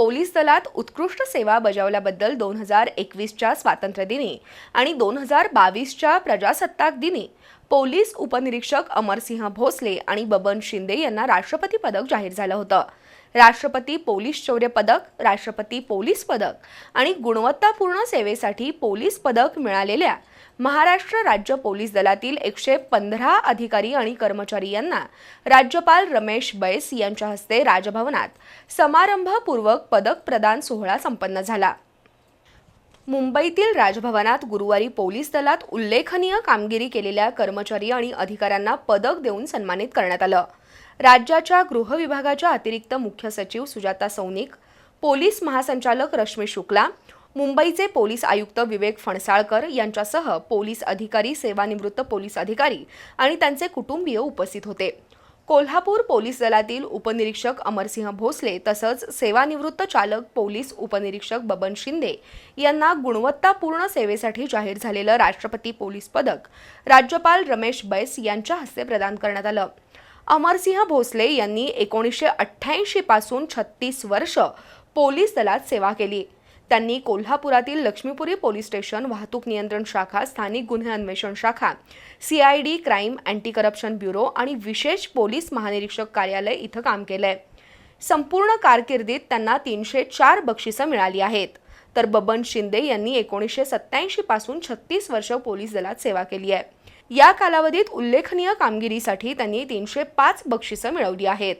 Police दलात उत्कृष्ट सेवा बजावल्याबद्दल दोन हजार एकवीसच्या स्वातंत्र्यदिनी आणि दोन हजार बावीसच्या प्रजासत्ताक दिनी पोलीस उपनिरीक्षक अमरसिंह भोसले आणि बबन शिंदे यांना राष्ट्रपती पदक जाहीर झालं होतं. राष्ट्रपती पोलीस शौर्य पदक राष्ट्रपती पोलीस पदक आणि गुणवत्तापूर्ण सेवेसाठी पोलीस पदक मिळालेल्या महाराष्ट्र राज्य पोलीस दलातील एकशे पंधरा अधिकारी आणि कर्मचारी यांना राज्यपाल रमेश बैस यांच्या हस्ते राजभवनात समारंभपूर्वक पदक प्रदान सोहळा संपन्न झाला. मुंबईतील राजभवनात गुरुवारी पोलीस दलात उल्लेखनीय कामगिरी केलेल्या कर्मचारी आणि अधिकाऱ्यांना पदक देऊन सन्मानित करण्यात आलं. राज्याच्या गृह विभागाच्या अतिरिक्त मुख्य सचिव सुजाता सौनिक पोलीस महासंचालक रश्मी शुक्ला मुंबईचे पोलीस आयुक्त विवेक फणसाळकर यांच्यासह पोलीस अधिकारी सेवानिवृत्त पोलीस अधिकारी आणि त्यांचे कुटुंबीय उपस्थित होते. कोल्हापूर पोलीस दलातील उपनिरीक्षक अमरसिंह भोसले तसंच सेवानिवृत्त चालक पोलीस उपनिरीक्षक बबन शिंदे यांना गुणवत्तापूर्ण सेवेसाठी जाहीर झालेलं राष्ट्रपती पोलीस पदक राज्यपाल रमेश बैस यांच्या हस्ते प्रदान करण्यात आलं. अमरसिंह भोसले यांनी एकोणीसशे अठ्ठ्याऐंशी पासून छत्तीस वर्ष पोलीस दलात सेवा केली. त्यांनी कोल्हापुरातील लक्ष्मीपुरी पोलीस स्टेशन वाहतूक नियंत्रण शाखा स्थानिक गुन्हे अन्वेषण शाखा CID crime anti corruption bureau आणि विशेष पोलीस महानिरीक्षक कार्यालय इथं काम केलंय. संपूर्ण कारकिर्दीत त्यांना तीनशे चार बक्षिसं मिळाली आहेत. तर बबन शिंदे यांनी एकोणीसशे सत्त्याऐंशी पासून छत्तीस वर्ष पोलीस दलात सेवा केली आहे. या कालावधीत उल्लेखनीय कामगिरीसाठी त्यांनी तीनशे पाच बक्षिसं मिळवली आहेत.